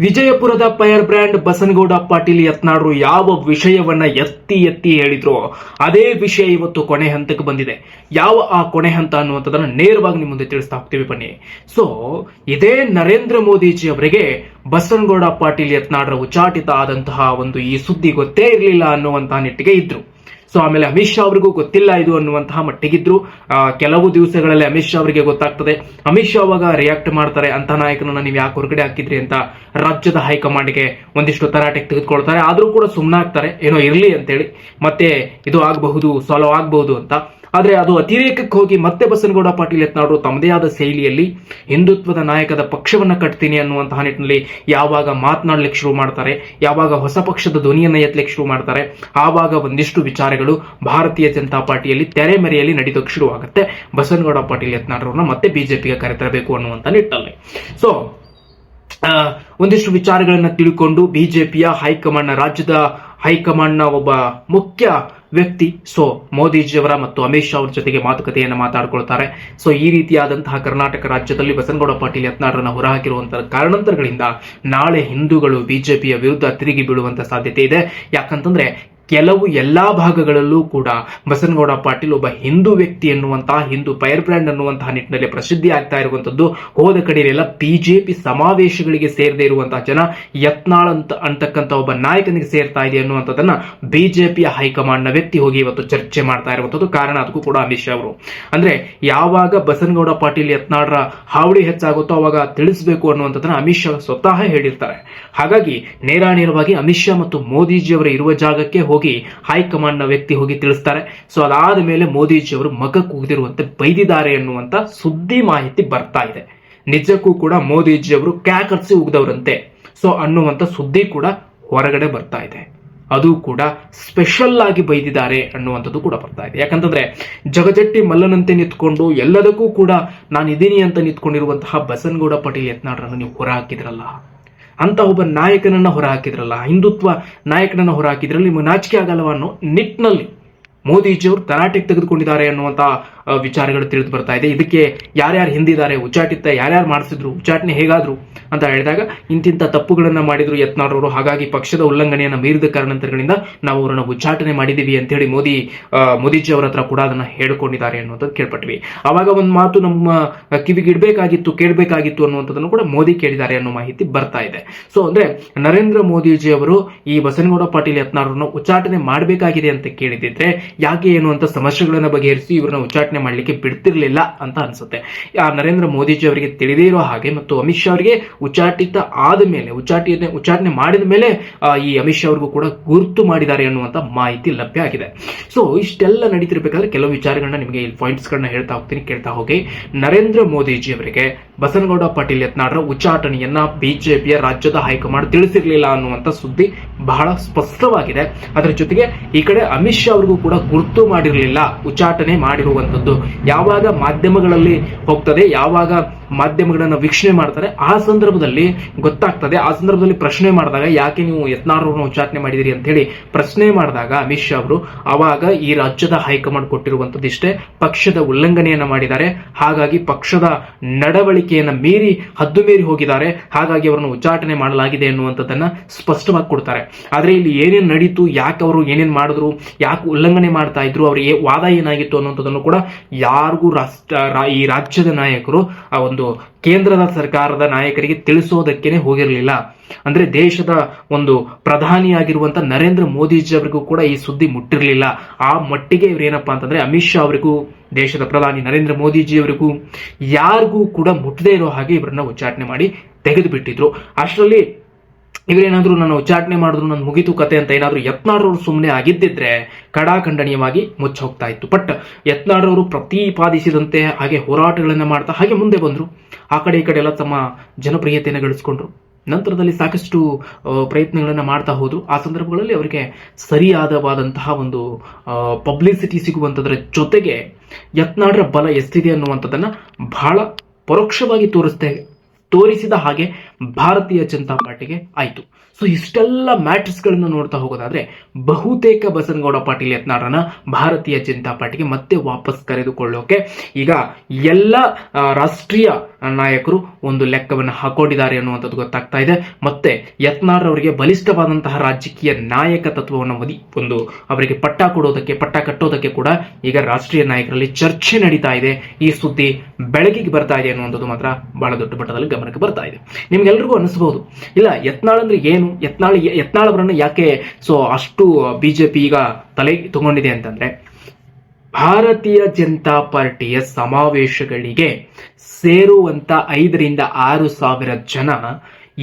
ವಿಜಯಪುರದ ಪೈರ್ ಬ್ರ್ಯಾಂಡ್ ಬಸನಗೌಡ ಪಾಟೀಲ್ ಯತ್ನಾಡ್ರು ಯಾವ ವಿಷಯವನ್ನ ಎತ್ತಿ ಎತ್ತಿ ಹೇಳಿದ್ರು? ಅದೇ ವಿಷಯ ಇವತ್ತು ಕೊನೆ ಹಂತಕ್ಕೆ ಬಂದಿದೆ. ಯಾವ ಆ ಕೊನೆ ಹಂತ ಅನ್ನುವಂಥದ್ದನ್ನ ನೇರವಾಗಿ ನಿಮ್ಮ ಮುಂದೆ ತಿಳಿಸ್ತಾ ಹೋಗ್ತೀವಿ ಬನ್ನಿ. ಸೊ ಇದೇ ನರೇಂದ್ರ ಮೋದಿಜಿ ಅವರಿಗೆ ಬಸನಗೌಡ ಪಾಟೀಲ್ ಯತ್ನಾಡ್ರ ಉಚ್ಚಾಟಿತ ಆದಂತಹ ಒಂದು ಈ ಸುದ್ದಿ ಗೊತ್ತೇ ಇರಲಿಲ್ಲ ಅನ್ನುವಂತಹ ನಿಟ್ಟಿಗೆ ಇದ್ರು. ಸೊ ಆಮೇಲೆ ಅಮಿತ್ ಶಾ ಅವರಿಗೂ ಗೊತ್ತಿಲ್ಲ ಇದು ಅನ್ನುವಂತಹ ಮಟ್ಟಿಗಿದ್ರು. ಕೆಲವು ದಿವಸಗಳಲ್ಲಿ ಅಮಿತ್ ಶಾ ಅವರಿಗೆ ಗೊತ್ತಾಗ್ತದೆ. ಅಮಿತ್ ಶಾ ಅವಾಗ ರಿಯಾಕ್ಟ್ ಮಾಡ್ತಾರೆ ಅಂತ ನಾಯಕನನ್ನ ನೀವು ಯಾಕೆ ಹೊರಗಡೆ ಹಾಕಿದ್ರಿ ಅಂತ ರಾಜ್ಯದ ಹೈಕಮಾಂಡ್ಗೆ ಒಂದಿಷ್ಟು ತರಾಟೆಗೆ ತೆಗೆದುಕೊಳ್ತಾರೆ. ಆದ್ರೂ ಕೂಡ ಸುಮ್ಮನಾಗ್ತಾರೆ ಏನೋ ಇರಲಿ ಅಂತೇಳಿ. ಮತ್ತೆ ಇದು ಆಗಬಹುದು ಸಾಲ್ವ್ ಆಗಬಹುದು ಅಂತ. ಆದ್ರೆ ಅದು ಅತಿರೇಕಕ್ಕೆ ಹೋಗಿ ಮತ್ತೆ ಬಸನಗೌಡ ಪಾಟೀಲ್ ಯತ್ನಾಡ್ರು ತಮ್ಮದೇ ಆದ ಶೈಲಿಯಲ್ಲಿ ಹಿಂದುತ್ವದ ನಾಯಕದ ಪಕ್ಷವನ್ನು ಕಟ್ತೀನಿ ಅನ್ನುವಂತಹ ನಿಟ್ಟಿನಲ್ಲಿ ಯಾವಾಗ ಮಾತನಾಡ್ಲಿಕ್ಕೆ ಶುರು ಮಾಡ್ತಾರೆ, ಯಾವಾಗ ಹೊಸ ಪಕ್ಷದ ಧ್ವನಿಯನ್ನು ಎತ್ತಲಿಕ್ಕೆ ಶುರು ಮಾಡ್ತಾರೆ, ಆವಾಗ ಒಂದಿಷ್ಟು ವಿಚಾರಗಳು ಭಾರತೀಯ ಜನತಾ ಪಾರ್ಟಿಯಲ್ಲಿ ತೆರೆಮರೆಯಲ್ಲಿ ನಡೀತಕ್ಕೆ ಶುರುವಾಗುತ್ತೆ. ಬಸನಗೌಡ ಪಾಟೀಲ್ ಯತ್ನಾಡ್ರವ್ರನ್ನ ಮತ್ತೆ ಬಿಜೆಪಿಗೆ ಕರೆತರಬೇಕು ಅನ್ನುವಂತ ನಿಟ್ಟಲ್ಲಿ ಸೊ ಒಂದಿಷ್ಟು ವಿಚಾರಗಳನ್ನು ತಿಳ್ಕೊಂಡು ಬಿಜೆಪಿಯ ಹೈಕಮಾಂಡ್ ರಾಜ್ಯದ ಹೈಕಮಾಂಡ್ನ ಒಬ್ಬ ಮುಖ್ಯ ವ್ಯಕ್ತಿ, ಸೊ ಮೋದಿಜಿಯವರ ಮತ್ತು ಅಮಿತ್ ಶಾ ಅವರ ಜೊತೆಗೆ ಮಾತುಕತೆಯನ್ನ ಮಾತಾಡಿಕೊಳ್ತಾರೆ. ಸೊ ಈ ರೀತಿಯಾದಂತಹ ಕರ್ನಾಟಕ ರಾಜ್ಯದಲ್ಲಿ ಬಸನಗೌಡ ಪಾಟೀಲ್ ಯತ್ನಾಳರನ್ನ ಹೊರಹಾಕಿರುವಂತಹ ಕಾರಣಾಂತರಗಳಿಂದ ನಾಳೆ ಹಿಂದೂಗಳು ಬಿಜೆಪಿಯ ವಿರುದ್ಧ ತಿರುಗಿ ಬೀಳುವಂತಹ ಸಾಧ್ಯತೆ ಇದೆ. ಯಾಕಂತಂದ್ರೆ ಕೆಲವು ಎಲ್ಲಾ ಭಾಗಗಳಲ್ಲೂ ಕೂಡ ಬಸನಗೌಡ ಪಾಟೀಲ್ ಒಬ್ಬ ಹಿಂದೂ ವ್ಯಕ್ತಿ ಎನ್ನುವಂತಹ, ಹಿಂದೂ ಫೈರ್ ಬ್ರ್ಯಾಂಡ್ ಅನ್ನುವಂತಹ ನಿಟ್ಟಿನಲ್ಲಿ ಪ್ರಸಿದ್ಧಿ ಆಗ್ತಾ ಇರುವಂತದ್ದು ಹೋದ ಕಡೆಯಲ್ಲೆಲ್ಲ ಬಿಜೆಪಿ ಸಮಾವೇಶಗಳಿಗೆ ಸೇರದೇ ಇರುವಂತಹ ಜನ ಯತ್ನಾಳ್ ಅಂತ ಅಂತಕ್ಕಂಥ ಒಬ್ಬ ನಾಯಕನಿಗೆ ಸೇರ್ತಾ ಇದೆ ಅನ್ನುವಂಥದ್ದನ್ನ ಬಿಜೆಪಿಯ ಹೈಕಮಾಂಡ್ನ ವ್ಯಕ್ತಿ ಹೋಗಿ ಇವತ್ತು ಚರ್ಚೆ ಮಾಡ್ತಾ ಇರುವಂತದ್ದು ಕಾರಣ ಅದಕ್ಕೂ ಕೂಡ ಅಮಿತ್ ಶಾ ಅವರು. ಅಂದ್ರೆ ಯಾವಾಗ ಬಸನಗೌಡ ಪಾಟೀಲ್ ಯತ್ನಾಳ್ರ ಹಾವಳಿ ಹೆಚ್ಚಾಗುತ್ತೋ ಅವಾಗ ತಿಳಿಸಬೇಕು ಅನ್ನುವಂಥದ್ದನ್ನ ಅಮಿತ್ ಶಾ ಸ್ವತಃ ಹೇಳಿರ್ತಾರೆ. ಹಾಗಾಗಿ ನೇರಾನೇರವಾಗಿ ಅಮಿತ್ ಶಾ ಮತ್ತು ಮೋದಿಜಿ ಅವರ ಇರುವ ಜಾಗಕ್ಕೆ ಹೋಗಿ ಹೈಕಮಾಂಡ್ನ ವ್ಯಕ್ತಿ ಹೋಗಿ ತಿಳಿಸ್ತಾರೆ. ಸೊ ಅದಾದ ಮೇಲೆ ಮೋದಿಜಿ ಅವರು ಮಗ ಕೂಗಿರುವಂತೆ ಬೈದಿದ್ದಾರೆ ಅನ್ನುವಂತ ಸುದ್ದಿ ಮಾಹಿತಿ ಬರ್ತಾ ಇದೆ. ನಿಜಕ್ಕೂ ಕೂಡ ಮೋದಿಜಿ ಅವರು ಕ್ಯಾಕರ್ಸಿ ಉಗ್ದವರಂತೆ. ಸೊ ಅನ್ನುವಂತ ಸುದ್ದಿ ಕೂಡ ಹೊರಗಡೆ ಬರ್ತಾ ಇದೆ. ಅದು ಕೂಡ ಸ್ಪೆಷಲ್ ಆಗಿ ಬೈದಿದ್ದಾರೆ ಅನ್ನುವಂಥದ್ದು ಕೂಡ ಬರ್ತಾ ಇದೆ. ಯಾಕಂತಂದ್ರೆ, ಜಗಜಟ್ಟಿ ಮಲ್ಲನಂತೆ ನಿಂತ್ಕೊಂಡು ಎಲ್ಲದಕ್ಕೂ ಕೂಡ ನಾನು ಇದೀನಿ ಅಂತ ನಿಂತ್ಕೊಂಡಿರುವಂತಹ ಬಸನ್ಗೌಡ ಪಾಟೀಲ್ ಯತ್ನಾಡ್ರನ್ನು ನೀವು ಹೊರ ಹಾಕಿದ್ರಲ್ಲ ಅಂತ ಒಬ್ಬ ನಾಯಕನನ್ನ ಹೊರ ಹಾಕಿದ್ರಲ್ಲ ಹಿಂದುತ್ವ ನಾಯಕನನ್ನ ಹೊರ ಹಾಕಿದ್ರಲ್ಲಿ ನಿಮಗೆ ನಾಚಿಕೆ ಆಗಲ್ಲವ ಅನ್ನೋ ನಿಟ್ಟಿನಲ್ಲಿ ಮೋದಿಜಿಯವರು ತರಾಟೆಗೆ ತೆಗೆದುಕೊಂಡಿದ್ದಾರೆ ಅನ್ನುವಂತ ವಿಚಾರಗಳು ತಿಳಿದು ಬರ್ತಾ ಇದೆ. ಇದಕ್ಕೆ ಯಾರ್ಯಾರು ಹಿಂದಿದ್ದಾರೆ, ಉಚ್ಚಾಟಿತ ಯಾರ್ಯಾರು ಮಾಡಿಸಿದ್ರು, ಉಚ್ಚಾಟನೆ ಹೇಗಾದ್ರು ಅಂತ ಹೇಳಿದಾಗ, ಇಂತಿಂತ ತಪ್ಪುಗಳನ್ನ ಮಾಡಿದ್ರು ಯತ್ನಾಳ್ ಹಾಗಾಗಿ ಪಕ್ಷದ ಉಲ್ಲಂಘನೆಯನ್ನ ಮೀರಿದ ಕಾರಣಾಂತರಗಳಿಂದ ನಾವು ಅವರನ್ನು ಉಚ್ಚಾಟನೆ ಮಾಡಿದೀವಿ ಅಂತ ಹೇಳಿ ಮೋದಿ ಮೋದಿಜಿ ಅವರ ಹತ್ರ ಕೂಡ ಅದನ್ನ ಹೇಳ್ಕೊಂಡಿದ್ದಾರೆ ಅನ್ನುವಂಥದ್ದು ಕೇಳ್ಪಟ್ವಿ. ಅವಾಗ ಒಂದು ಮಾತು ನಮ್ಮ ಕಿವಿಗೆ ಇಡಬೇಕಾಗಿತ್ತು, ಕೇಳಬೇಕಾಗಿತ್ತು ಅನ್ನುವಂಥದ್ದನ್ನು ಕೂಡ ಮೋದಿ ಕೇಳಿದ್ದಾರೆ ಅನ್ನೋ ಮಾಹಿತಿ ಬರ್ತಾ ಇದೆ. ಸೊ ಅಂದ್ರೆ ನರೇಂದ್ರ ಮೋದಿಜಿ ಅವರು ಈ ಬಸನಗೌಡ ಪಾಟೀಲ್ ಯತ್ನಾಳರನ್ನು ಉಚ್ಚಾಟನೆ ಮಾಡಬೇಕಾಗಿದೆ ಅಂತ ಕೇಳಿದಿದ್ರೆ ಯಾಕೆ ಏನು ಅಂತ ಸಮಸ್ಯೆಗಳನ್ನ ಬಗೆಹರಿಸಿ ಇವ್ರನ್ನ ಉಚ್ಚಾಟನೆ ಮಾಡಲಿಕ್ಕೆ ಬಿಡ್ತಿರ್ಲಿಲ್ಲ ಅಂತ ಅನ್ಸುತ್ತೆ. ಆ, ನರೇಂದ್ರ ಮೋದಿಜಿ ಅವರಿಗೆ ತಿಳಿದೇ ಇರೋ ಹಾಗೆ ಮತ್ತು ಅಮಿತ್ ಶಾ ಅವರಿಗೆ ಉಚ್ಚಾಟಿತ ಆದ ಮೇಲೆ ಉಚ್ಚಾಟನೆ ಉಚ್ಚಾಟನೆ ಮಾಡಿದ ಮೇಲೆ ಈ ಅಮಿತ್ ಶಾ ಅವ್ರಿಗೂ ಕೂಡ ಗುರುತು ಮಾಡಿದ್ದಾರೆ ಅನ್ನುವಂತ ಮಾಹಿತಿ ಲಭ್ಯ ಆಗಿದೆ. ಸೊ ಇಷ್ಟೆಲ್ಲ ನಡೀತಿರ್ಬೇಕಾದ್ರೆ ಕೆಲವು ವಿಚಾರಗಳನ್ನ ನಿಮಗೆ ಇಲ್ಲಿ ಪಾಯಿಂಟ್ಸ್ ಗಳನ್ನ ಹೇಳ್ತಾ ಹೋಗ್ತೀನಿ, ಕೇಳ್ತಾ ಹೋಗಿ. ನರೇಂದ್ರ ಮೋದಿಜಿ ಅವರಿಗೆ ಬಸನಗೌಡ ಪಾಟೀಲ್ ಯತ್ನಾಳ್ರ ಉಚ್ಚಾಟನೆಯನ್ನ ಬಿಜೆಪಿಯ ರಾಜ್ಯದ ಹೈಕಮಾಂಡ್ ತಿಳಿಸಿರ್ಲಿಲ್ಲ ಅನ್ನುವಂತ ಸುದ್ದಿ ಬಹಳ ಸ್ಪಷ್ಟವಾಗಿದೆ. ಅದರ ಜೊತೆಗೆ ಈ ಕಡೆ ಅಮಿತ್ ಶಾ ಅವ್ರಿಗೂ ಕೂಡ ಗುರುತು ಮಾಡಿರಲಿಲ್ಲ ಉಚ್ಚಾಟನೆ ಮಾಡಿರುವಂತದ್ದು. ಯಾವಾಗ ಮಾಧ್ಯಮಗಳಲ್ಲಿ ಹೋಗ್ತದೆ, ಯಾವಾಗ ಮಾಧ್ಯಮಗಳನ್ನ ವೀಕ್ಷಣೆ ಮಾಡ್ತಾರೆ, ಆ ಸಂದರ್ಭದಲ್ಲಿ ಗೊತ್ತಾಗ್ತದೆ. ಆ ಸಂದರ್ಭದಲ್ಲಿ ಪ್ರಶ್ನೆ ಮಾಡಿದಾಗ ಯಾಕೆ ನೀವು ಯತ್ನಾಳರನ್ನ ಉಚ್ಚಾಟನೆ ಮಾಡಿದಿರಿ ಅಂತ ಹೇಳಿ ಪ್ರಶ್ನೆ ಮಾಡಿದಾಗ ಅಮಿತ್ ಶಾ ಅವರು, ಅವಾಗ ಈ ರಾಜ್ಯದ ಹೈಕಮಾಂಡ್ ಕೊಟ್ಟಿರುವಂತದ್ದು ಇಷ್ಟೇ ಪಕ್ಷದ ಉಲ್ಲಂಘನೆಯನ್ನ ಮಾಡಿದ್ದಾರೆ. ಹಾಗಾಗಿ ಪಕ್ಷದ ನಡವಳಿಕೆಯನ್ನ ಮೀರಿ ಹದ್ದು ಮೀರಿ ಹೋಗಿದ್ದಾರೆ. ಹಾಗಾಗಿ ಅವರನ್ನು ಉಚ್ಚಾಟನೆ ಮಾಡಲಾಗಿದೆ ಎನ್ನುವಂಥದ್ದನ್ನ ಸ್ಪಷ್ಟವಾಗಿ ಕೊಡ್ತಾರೆ. ಆದ್ರೆ ಇಲ್ಲಿ ಏನೇನ್ ನಡೀತು, ಯಾಕೆ ಅವರು ಏನೇನು ಮಾಡಿದ್ರು, ಯಾಕೆ ಉಲ್ಲಂಘನೆ ಮಾಡ್ತಾ ಇದ್ರು ಅವ್ರ ವಾದ ಏನಾಗಿತ್ತು ಅನ್ನುವಂಥದ್ದನ್ನು ಕೂಡ ಯಾರಿಗೂ ರಾಷ್ಟ್ರ ಈ ರಾಜ್ಯದ ನಾಯಕರು, ಆ ಒಂದು ಕೇಂದ್ರದ ಸರ್ಕಾರದ ನಾಯಕರಿಗೆ ತಿಳಿಸೋದಕ್ಕೇನೆ ಹೋಗಿರಲಿಲ್ಲ. ಅಂದ್ರೆ ದೇಶದ ಒಂದು ಪ್ರಧಾನಿಯಾಗಿರುವಂತ ನರೇಂದ್ರ ಮೋದಿಜಿ ಅವರಿಗೂ ಕೂಡ ಈ ಸುದ್ದಿ ಮುಟ್ಟಿರಲಿಲ್ಲ. ಆ ಮಟ್ಟಿಗೆ ಇವ್ರು ಏನಪ್ಪಾ ಅಂತಂದ್ರೆ ಅಮಿತ್ ಶಾ ಅವರಿಗೂ, ದೇಶದ ಪ್ರಧಾನಿ ನರೇಂದ್ರ ಮೋದಿಜಿ ಅವರಿಗೂ ಯಾರಿಗೂ ಕೂಡ ಮುಟ್ಟದೇ ಇರೋ ಹಾಗೆ ಇವರನ್ನ ಉಚ್ಚಾಟನೆ ಮಾಡಿ ತೆಗೆದು ಬಿಟ್ಟಿದ್ರು ಅಷ್ಟರಲ್ಲಿ ಇವರೇನಾದ್ರೂ ನಾನು ಉಚ್ಚಾಟನೆ ಮಾಡಿದ್ರು ನನ್ನ ಮುಗಿತು ಕತೆ ಅಂತ ಏನಾದ್ರು ಯತ್ನಾಡ್ರವ್ರು ಸುಮ್ಮನೆ ಆಗಿದ್ದಿದ್ರೆ ಕಡಾಖಂಡನೀಯವಾಗಿ ಮುಚ್ಚ ಹೋಗ್ತಾ ಇತ್ತು. ಬಟ್ ಯತ್ನಾಡ್ರವರು ಪ್ರತಿಪಾದಿಸಿದಂತೆ ಹಾಗೆ ಹೋರಾಟಗಳನ್ನ ಮಾಡ್ತಾ ಹಾಗೆ ಮುಂದೆ ಬಂದ್ರು. ಆ ಕಡೆ ಈ ಕಡೆ ಎಲ್ಲ ತಮ್ಮ ಜನಪ್ರಿಯತೆಯನ್ನು ಗಳಿಸ್ಕೊಂಡ್ರು. ನಂತರದಲ್ಲಿ ಸಾಕಷ್ಟು ಪ್ರಯತ್ನಗಳನ್ನು ಮಾಡ್ತಾ ಹೋದ್ರು. ಆ ಸಂದರ್ಭಗಳಲ್ಲಿ ಅವರಿಗೆ ಸರಿಯಾದವಾದಂತಹ ಒಂದು ಪಬ್ಲಿಸಿಟಿ ಸಿಗುವಂಥದ್ರ ಜೊತೆಗೆ ಯತ್ನಾಡ್ರ ಬಲ ಎಷ್ಟಿದೆ ಅನ್ನುವಂಥದ್ದನ್ನ ಬಹಳ ಪರೋಕ್ಷವಾಗಿ ತೋರಿಸ್ತಾ ತೋರಿಸಿದ ಹಾಗೆ ಭಾರತೀಯ ಜನತಾ ಪಾರ್ಟಿಗೆ ಆಯ್ತು. ಸೊ ಇಷ್ಟೆಲ್ಲ ಮ್ಯಾಟ್ರಿಕ್ಸ್ ಗಳನ್ನ ನೋಡ್ತಾ ಹೋಗೋದಾದ್ರೆ, ಬಹುತೇಕ ಬಸನಗೌಡ ಪಾಟೀಲ್ ಯತ್ನಾಳರನ್ನ ಭಾರತೀಯ ಜನತಾ ಪಾರ್ಟಿಗೆ ಮತ್ತೆ ವಾಪಸ್ ಕರೆದುಕೊಳ್ಳೋಕೆ ಈಗ ಎಲ್ಲ ರಾಷ್ಟ್ರೀಯ ನಾಯಕರು ಒಂದು ಲೆಕ್ಕವನ್ನು ಹಾಕೊಂಡಿದ್ದಾರೆ ಅನ್ನುವಂಥದ್ದು ಗೊತ್ತಾಗ್ತಾ ಇದೆ. ಮತ್ತೆ ಯತ್ನಾಳ್ ಅವರಿಗೆ ಬಲಿಷ್ಠವಾದಂತಹ ರಾಜಕೀಯ ನಾಯಕ ತತ್ವವನ್ನು ಒದಿ ಒಂದು ಅವರಿಗೆ ಪಟ್ಟ ಕೊಡೋದಕ್ಕೆ, ಪಟ್ಟ ಕಟ್ಟೋದಕ್ಕೆ ಕೂಡ ಈಗ ರಾಷ್ಟ್ರೀಯ ನಾಯಕರಲ್ಲಿ ಚರ್ಚೆ ನಡೀತಾ ಇದೆ. ಈ ಸುದ್ದಿ ಬೆಳಕಿಗೆ ಬರ್ತಾ ಇದೆ ಅನ್ನುವಂಥದ್ದು ಮಾತ್ರ ಬಹಳ ದೊಡ್ಡ ಮಟ್ಟದಲ್ಲಿ ಗಮನಕ್ಕೆ ಬರ್ತಾ ಇದೆ. ನಿಮ್ಗೆಲ್ರಿಗೂ ಅನಿಸಬಹುದು ಇಲ್ಲ ಯತ್ನಾಳ್ ಅಂದ್ರೆ ಏನು? ಯತ್ನಾಳ್ ಯತ್ನಾಳ್ ಅವರನ್ನು ಯಾಕೆ ಸೊ ಅಷ್ಟು ಬಿಜೆಪಿ ಈಗ ತಲೆ ತಗೊಂಡಿದೆ ಅಂತಂದ್ರೆ ಭಾರತೀಯ ಜನತಾ ಪಾರ್ಟಿಯ ಸಮಾವೇಶಗಳಿಗೆ ಸೇರುವಂತ ಐದರಿಂದ ಆರು ಸಾವಿರ ಜನ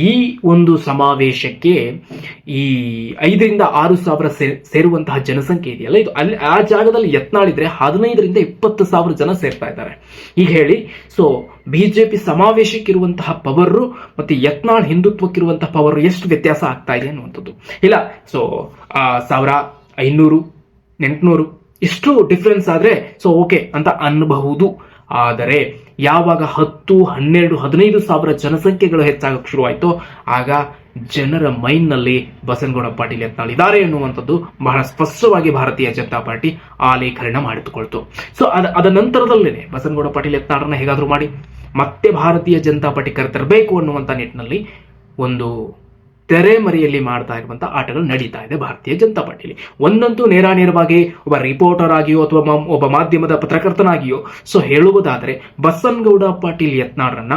ಈ ಒಂದು ಸಮಾವೇಶಕ್ಕೆ ಈ ಐದರಿಂದ ಆರು ಸಾವಿರ ಸೇರುವಂತಹ ಜನಸಂಖ್ಯೆ ಇದೆಯಲ್ಲ? ಇದು ಅಲ್ಲಿ, ಆ ಜಾಗದಲ್ಲಿ ಯತ್ನಾಳಿದ್ರೆ ಹದಿನೈದರಿಂದ ಇಪ್ಪತ್ತು ಸಾವಿರ ಜನ ಸೇರ್ತಾ ಇದ್ದಾರೆ. ಈಗ ಹೇಳಿ ಸೊ ಬಿಜೆಪಿ ಸಮಾವೇಶಕ್ಕಿರುವಂತಹ ಪವರ್ ಮತ್ತೆ ಯತ್ನಾಳ್ ಹಿಂದುತ್ವಕ್ಕಿರುವಂತಹ ಪವರ್ ಎಷ್ಟು ವ್ಯತ್ಯಾಸ ಆಗ್ತಾ ಇದೆ ಅನ್ನುವಂಥದ್ದು. ಇಲ್ಲ ಸೊ ಸಾವಿರ ಐನೂರು, ಎಂಟುನೂರು, ಇಷ್ಟು ಡಿಫ್ರೆನ್ಸ್ ಆದ್ರೆ ಸೊ ಓಕೆ ಅಂತ ಅನ್ನಬಹುದು. ಆದರೆ ಯಾವಾಗ ಹತ್ತು, ಹನ್ನೆರಡು, ಹದಿನೈದು ಸಾವಿರ ಜನಸಂಖ್ಯೆಗಳು ಹೆಚ್ಚಾಗಕ್ಕೆ ಶುರುವಾಯಿತು, ಆಗ ಜನರ ಮೈಂಡ್ನಲ್ಲಿ ಬಸನಗೌಡ ಪಾಟೀಲ್ ಎತ್ತಾಳಿದ್ದಾರೆ ಎನ್ನುವಂಥದ್ದು ಬಹಳ ಸ್ಪಷ್ಟವಾಗಿ ಭಾರತೀಯ ಜನತಾ ಪಾರ್ಟಿ ಆಲೇಖನ ಮಾಡಿಕೊಳ್ತು. ಸೊ ಅದ ಅದ ನಂತರದಲ್ಲೇನೆ ಬಸನಗೌಡ ಪಾಟೀಲ್ ಯತ್ನಾಳರನ್ನ ಹೇಗಾದರೂ ಮಾಡಿ, ಮತ್ತೆ ಭಾರತೀಯ ಜನತಾ ಪಾರ್ಟಿ ಕರೆತರಬೇಕು ಅನ್ನುವಂಥ ನಿಟ್ಟಿನಲ್ಲಿ ಒಂದು ತೆರೆಮರೆಯಲ್ಲಿ ಮಾಡ್ತಾ ಇರುವಂಥ ಆಟಗಳು ನಡೀತಾ ಇದೆ ಭಾರತೀಯ ಜನತಾ ಪಾರ್ಟಿಲಿ ಒಂದಂತೂ ನೇರಾನೇರವಾಗಿ ಒಬ್ಬ ರಿಪೋರ್ಟರ್ ಆಗಿಯೋ ಅಥವಾ ಒಬ್ಬ ಮಾಧ್ಯಮದ ಪತ್ರಕರ್ತನಾಗಿಯೋ, ಸೊ ಹೇಳುವುದಾದರೆ ಬಸನ್ಗೌಡ ಪಾಟೀಲ್ ಯತ್ನಾಳ್ರನ್ನ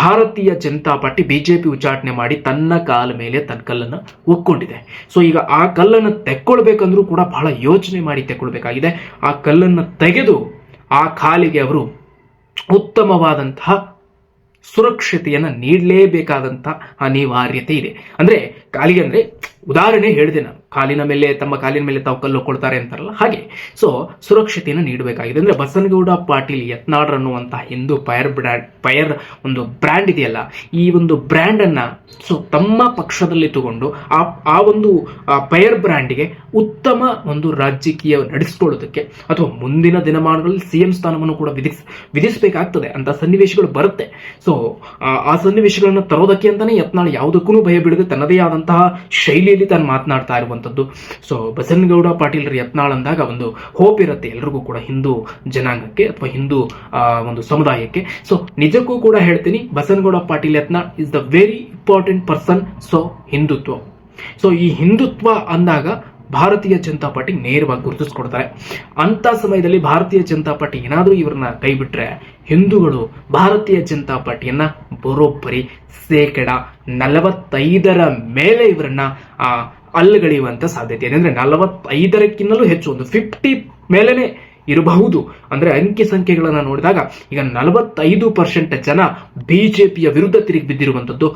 ಭಾರತೀಯ ಜನತಾ ಪಾರ್ಟಿ ಬಿಜೆಪಿ ಉಚ್ಚಾಟನೆ ಮಾಡಿ ತನ್ನ ಕಾಲ ಮೇಲೆ ತನ್ನ ಕಲ್ಲನ್ನು ಒಕ್ಕೊಂಡಿದೆ. ಸೊ ಈಗ ಆ ಕಲ್ಲನ್ನು ತೆಕ್ಕೊಳ್ಬೇಕಂದ್ರೂ ಕೂಡ ಬಹಳ ಯೋಚನೆ ಮಾಡಿ ತೆಕ್ಕೊಳ್ಬೇಕಾಗಿದೆ. ಆ ಕಲ್ಲನ್ನು ತೆಗೆದು ಆ ಕಾಲಿಗೆ ಅವರು ಉತ್ತಮವಾದಂತಹ ಸುರಕ್ಷತೆಯನ್ನ ನೀಡಲೇಬೇಕಾದಂಥ ಅನಿವಾರ್ಯತೆ ಇದೆ. ಅಂದ್ರೆ ಕಾಲಿಗೆ ಅಂದ್ರೆ ಉದಾಹರಣೆ ಹೇಳಿದೆ ನಾನು. ಕಾಲಿನ ಮೇಲೆ, ತಮ್ಮ ಕಾಲಿನ ಮೇಲೆ ತಾವು ಕಲ್ಲು ಕೊಡ್ತಾರೆ ಅಂತಾರಲ್ಲ, ಹಾಗೆ. ಸೊ ಸುರಕ್ಷತೆಯನ್ನು ನೀಡಬೇಕಾಗಿದೆ. ಅಂದ್ರೆ ಬಸನಗೌಡ ಪಾಟೀಲ್ ಯತ್ನಾಳ್ ಅನ್ನುವಂತಹ ಹಿಂದೂ ಪೈರ್ ಬ್ರ್ಯಾಂಡ್ ಪೈರ್ ಒಂದು ಬ್ರ್ಯಾಂಡ್ ಇದೆಯಲ್ಲ, ಈ ಒಂದು ಬ್ರ್ಯಾಂಡ್ ಅನ್ನ ಸೊ ತಮ್ಮ ಪಕ್ಷದಲ್ಲಿ ತಗೊಂಡು ಆ ಆ ಒಂದು ಪಯರ್ ಬ್ರ್ಯಾಂಡ್ಗೆ ಉತ್ತಮ ಒಂದು ರಾಜಕೀಯ ನಡೆಸಿಕೊಳ್ಳೋದಕ್ಕೆ ಅಥವಾ ಮುಂದಿನ ದಿನಮಾನಗಳಲ್ಲಿ ಸಿಎಂ ಸ್ಥಾನವನ್ನು ಕೂಡ ವಿಧಿಸ್, ವಿಧಿಸಬೇಕಾಗ್ತದೆ ಅಂತ ಸನ್ನಿವೇಶಗಳು ಬರುತ್ತೆ. ಸೊ ಆ ಸನ್ನಿವೇಶಗಳನ್ನ ತರೋದಕ್ಕೆ ಅಂತಾನೆ ಯತ್ನಾಳ್ ಯಾವುದಕ್ಕೂ ಭಯ ಬಿಡದೆ ತನ್ನದೇ ಆದಂತಹ ಶೈಲಿಯಲ್ಲಿ ತಾನು ಮಾತನಾಡ್ತಾ ಇರುವಂತದ್ದು. ಸೊ ಬಸನ್ಗೌಡ ಪಾಟೀಲ್ ಯತ್ನಾಳ್ ಅಂದಾಗ ಒಂದು ಹೋಪ್ ಇರುತ್ತೆ. ಎಲ್ರಿಗೂ ಕೂಡ ಹಿಂದೂ ಜನಾಂಗಕ್ಕೆ ಅಥವಾ ಹಿಂದೂ ಒಂದು ಸಮುದಾಯಕ್ಕೆ. ಸೊ ನಿಜಕ್ಕೂ ಕೂಡ ಹೇಳ್ತೀನಿ, Basanagouda Patil Yatnal is the very important person so Hindutva. So ಈ ಹಿಂದುತ್ವ ಅಂದಾಗ ಭಾರತೀಯ ಜನತಾ ಪಾರ್ಟಿ ನೇರವಾಗಿ ಗುರುತಿಸ್ಕೊಡ್ತಾರೆ. ಅಂತ ಸಮಯದಲ್ಲಿ ಭಾರತೀಯ ಜನತಾ ಪಾರ್ಟಿ ಏನಾದರೂ ಇವ್ರನ್ನ ಕೈ ಬಿಟ್ರೆ ಹಿಂದೂಗಳು ಭಾರತೀಯ ಜನತಾ ಪಾರ್ಟಿಯನ್ನ ಬರೋಬ್ಬರಿ ಶೇಕಡ ನಲವತ್ತೈದರ ಮೇಲೆ ಇವರನ್ನ ಆ, ಅಲ್ಲಗಳೆಯುವಂತ ಸಾಧ್ಯತೆ ಇದೆ. ನಲವತ್ತೈದರಕ್ಕಿಂತಲೂ ಹೆಚ್ಚು ಒಂದು ಫಿಫ್ಟಿ ಮೇಲೆನೆ ಇರಬಹುದು. ಅಂದ್ರೆ ಅಂಕಿ ಸಂಖ್ಯೆಗಳನ್ನ ನೋಡಿದಾಗ ಈಗ ನಲವತ್ತೈದು ಪರ್ಸೆಂಟ್ ಜನ ಬಿಜೆಪಿಯ ವಿರುದ್ಧ ತಿರುಗಿ ಬಿದ್ದಿರುವಂತದ್ದು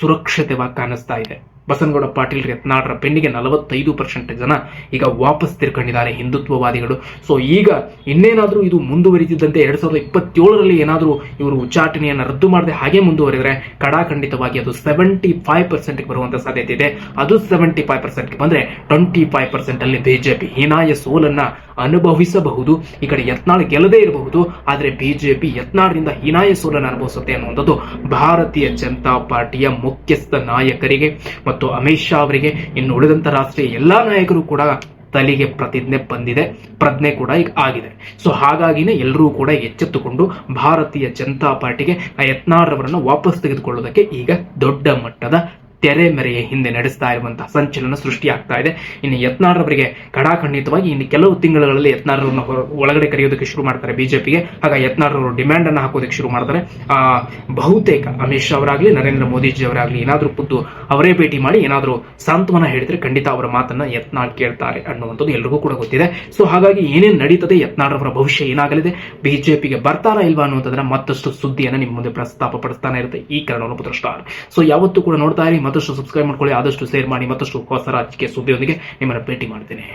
ಸುರಕ್ಷತೆವಾಗಿ ಕಾಣಿಸ್ತಾ ಇದೆ. ಬಸನಗೌಡ ಪಾಟೀಲ್ ಯತ್ನಾಳರ ಬೆನ್ನಿಗೆ ನಲವತ್ತೈದು ಪರ್ಸೆಂಟ್ ಜನ ಈಗ ವಾಪಸ್ ತಿರ್ಕೊಂಡಿದ್ದಾರೆ ಹಿಂದುತ್ವವಾದಿಗಳು. ಸೊ ಈಗ ಇನ್ನೇನಾದರೂ ಇದು ಮುಂದುವರಿತಿದ್ದಂತೆ ಎರಡ್ ಸಾವಿರದ ಇಪ್ಪತ್ತೇಳರಲ್ಲಿ ಏನಾದರೂ ಇವರು ಉಚ್ಚಾಟನೆಯನ್ನು ರದ್ದು ಮಾಡದೆ ಹಾಗೆ ಮುಂದುವರಿದರೆ ಕಡಾಖಂಡಿತವಾಗಿ ಅದು ಸೆವೆಂಟಿ ಫೈವ್ ಪರ್ಸೆಂಟ್ಗೆ ಬರುವಂತ ಸಾಧ್ಯತೆ ಇದೆ. ಅದು ಸೆವೆಂಟಿ ಫೈವ್ ಪರ್ಸೆಂಟ್ಗೆ ಬಂದ್ರೆ ಟ್ವೆಂಟಿ ಫೈವ್ ಪರ್ಸೆಂಟ್ ಅಲ್ಲಿ ಬಿಜೆಪಿ ಹೀನಾಯ ಸೋಲನ್ನ ಅನುಭವಿಸಬಹುದು. ಈ ಕಡೆ ಯತ್ನಾಳ್ ಗೆಲ್ಲದೇ ಇರಬಹುದು. ಆದ್ರೆ ಬಿಜೆಪಿ ಯತ್ನಾಳ್ರಿಂದ ಹೀನಾಯ ಸೋಲನ್ನು ಅನುಭವಿಸುತ್ತೆ ಅನ್ನುವಂಥದ್ದು ಭಾರತೀಯ ಜನತಾ ಪಾರ್ಟಿಯ ಮುಖ್ಯಸ್ಥ ನಾಯಕರಿಗೆ ಮತ್ತು ಅಮಿತ್ ಶಾ ಅವರಿಗೆ. ಇನ್ನು ಉಳಿದಂತ ರಾಷ್ಟ್ರೀಯ ಎಲ್ಲಾ ನಾಯಕರು ಕೂಡ ತಲೆಗೆ ಪ್ರತಿಜ್ಞೆ ಬಂದಿದೆ, ಪ್ರಜ್ಞೆ ಕೂಡ ಈಗ ಆಗಿದೆ. ಸೊ ಹಾಗಾಗಿನೇ ಎಲ್ಲರೂ ಕೂಡ ಎಚ್ಚೆತ್ತುಕೊಂಡು ಭಾರತೀಯ ಜನತಾ ಪಾರ್ಟಿಗೆ ಆ ಯತ್ನಾಳ್ರವರನ್ನ ವಾಪಸ್ ತೆಗೆದುಕೊಳ್ಳೋದಕ್ಕೆ ಈಗ ದೊಡ್ಡ ಮಟ್ಟದ ತೆರೆಮೆರೆಯ ಹಿಂದೆ ನಡೆಸ್ತಾ ಇರುವಂತಹ ಸಂಚಲನ ಸೃಷ್ಟಿಯಾಗ್ತಾ ಇದೆ. ಇನ್ನು ಯತ್ನಾರ್ರವರಿಗೆ ಕಡಾಖಂಡಿತವಾಗಿ ಇನ್ನು ಕೆಲವು ತಿಂಗಳುಗಳಲ್ಲಿ ಯತ್ನಾಳ್ರನ್ನ ಒಳಗಡೆ ಕರೆಯೋದಕ್ಕೆ ಶುರು ಮಾಡ್ತಾರೆ ಬಿಜೆಪಿಗೆ. ಆಗ ಯತ್ನಾಳ್ರವರು ಡಿಮ್ಯಾಂಡ್ ಅನ್ನು ಹಾಕೋದಕ್ಕೆ ಶುರು ಮಾಡ್ತಾರೆ. ಆ, ಬಹುತೇಕ ಅಮಿತ್ ಶಾ ಅವರಾಗ್ಲಿ, ನರೇಂದ್ರ ಮೋದಿಜಿ ಅವರಾಗ್ಲಿ ಏನಾದರೂ ಖುದ್ದು ಅವರೇ ಭೇಟಿ ಮಾಡಿ ಏನಾದರೂ ಸಾಂತ್ವನ ಹೇಳಿದ್ರೆ ಖಂಡಿತ ಅವರ ಮಾತನ್ನ ಯತ್ನಾಳ್ ಕೇಳ್ತಾರೆ ಅನ್ನುವಂಥದ್ದು ಎಲ್ರಿಗೂ ಕೂಡ ಗೊತ್ತಿದೆ. ಸೊ ಹಾಗಾಗಿ ಏನೇನು ನಡೀತದೆ ಯತ್ನಾಳ್ರವರ ಭವಿಷ್ಯ ಏನಾಗಲಿದೆ, ಬಿಜೆಪಿಗೆ ಬರ್ತಾರಾ ಇಲ್ವಾ ಅನ್ನುವಂಥದ್ರ ಮತ್ತಷ್ಟು ಸುದ್ದಿಯನ್ನು ನಿಮ್ಮ ಮುಂದೆ ಪ್ರಸ್ತಾಪ ಪಡಿಸ್ತಾನೆ ಇರುತ್ತೆ ಈ ಕಾರಣವನ್ನು ಪುತ್ರ ಸ್ಟಾರ್ ಸೊ ಯಾವತ್ತೂ ಕೂಡ ನೋಡ್ತಾ ಇರಿ ಮತ್ತಷ್ಟು ಸಬ್ಸ್ಕ್ರೈಬ್ ಮಾಡ್ಕೊಳ್ಳಿ ಆದಷ್ಟು ಶೇರ್ ಮಾಡಿ ಮತ್ತಷ್ಟು ಹೊಸ ರಾಜಕೀಯ ಸುದ್ದಿಯೊಂದಿಗೆ ನಿಮ್ಮನ್ನು ಭೇಟಿ ಮಾಡ್ತೇನೆ.